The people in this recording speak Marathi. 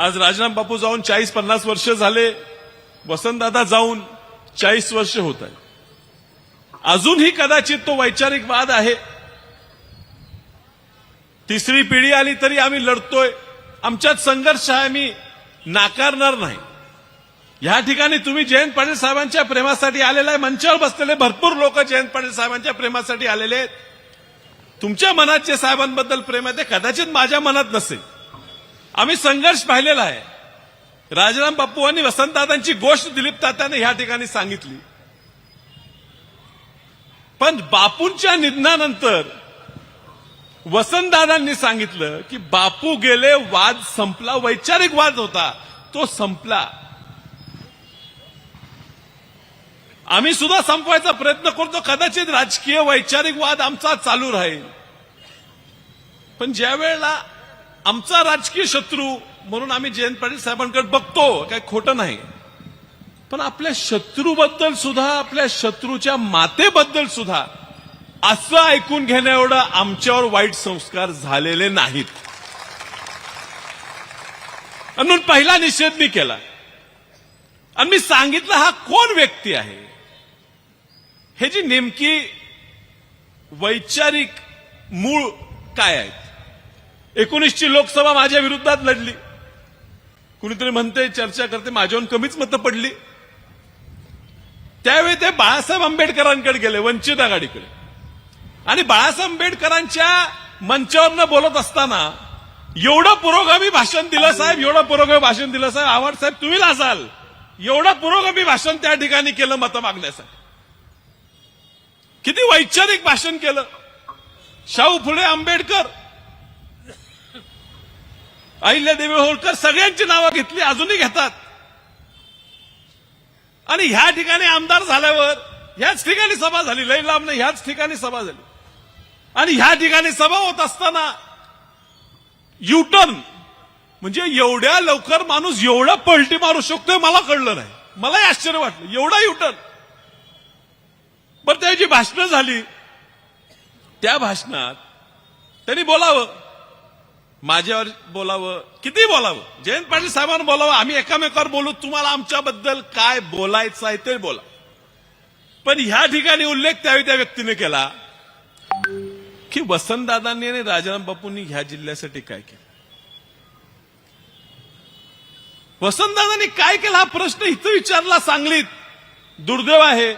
आज राजनाम बापू जाऊन चाळीस पन्नास वर्ष झाले. वसंतदादा जाऊन चाळीस वर्ष होत आहे अजूनही कदाचित तो वैचारिक वाद आहे. तिसरी पिढी आली तरी आम्ही लढतोय. आमच्यात संघर्ष आहे मी नाकारणार नाही. या ठिकाणी तुम्ही जयंत पाटील साहेबांच्या प्रेमासाठी आलेला आहे. मंचावर बसलेले भरपूर लोक जयंत पाटील साहेबांच्या प्रेमासाठी आलेले आहेत. तुमच्या मनात जे साहेबांबद्दल प्रेम आहे. ते कदाचित माझ्या मनात नसेल. आम्ही संघर्ष पाहिलेला आहे. राजाराम बापू आणि वसंतदादांची गोष्ट दिलीप तात्याने ह्या ठिकाणी सांगितली. पण बापूंच्या निधनानंतर वसंतदादांनी सांगितलं की बापू गेले वाद संपला वैचारिक वाद होता तो संपला. आम्ही सुद्धा संपवायचा प्रयत्न करतो कदाचित राजकीय वैचारिक वाद आमचा चालू राहील. पण ज्या वेळेला आमचा राजकीय शत्रू म्हणून आम्ही जयंत पाटील साहेबांकडे बघतो काही खोटं नाही. पण आपल्या शत्रूबद्दल सुद्धा आपल्या शत्रूच्या मातेबद्दल सुद्धा असं ऐकून घेण्या एवढं आमच्यावर वाईट संस्कार झालेले नाहीत. म्हणून पहिला निषेध मी केला. आणि मी सांगितलं हा कोण व्यक्ती आहे? हे जी नेमकी वैचारिक मूळ काय आहेत एकोणीसची लोकसभा माझ्या विरोधात लढली. कुणीतरी म्हणते चर्चा करते माझ्याहून कमीच मतं पडली. त्यावेळी ते बाळासाहेब आंबेडकरांकडे गेले वंचित आघाडीकडे. आणि बाळासाहेब आंबेडकरांच्या मंचावरनं बोलत असताना एवढं पुरोगामी भाषण दिलं साहेब एवढं पुरोगामी भाषण दिलं साहेब. आव्हाड साहेब तुम्ही असाल. एवढं पुरोगामी भाषण त्या ठिकाणी केलं मतं मागण्यासाठी. किती वैचारिक भाषण केलं. शाहू फुले आंबेडकर अहिल्यादेवी होळकर सगळ्यांची नावं घेतली अजूनही घेतात. आणि ह्या ठिकाणी आमदार झाल्यावर ह्याच ठिकाणी सभा झाली लई लांब नाही ह्याच ठिकाणी सभा झाली. आणि ह्या ठिकाणी सभा होत असताना युटर्न म्हणजे एवढ्या लवकर माणूस एवढा पलटी मारू शकतोय मला कळलं नाही. मलाही आश्चर्य वाटलं एवढा युटर्न पण त्याची भाषणं झाली. त्या भाषणात त्यांनी बोलावं. माझ्यावर बोलावं किती बोलावं? जयंत पाटील साहेबांना बोलावं आम्ही एकामेकावर बोलू तुम्हाला आमच्याबद्दल काय बोलायचं आहे ते बोला. पण ह्या ठिकाणी उल्लेख त्यावेळी त्या व्यक्तीने केला की वसंतदादांनी आणि राजाराम बापूंनी ह्या जिल्ह्यासाठी काय केलं? वसंतदादांनी काय केलं हा प्रश्न इथं विचारला सांगलीत. दुर्दैव आहे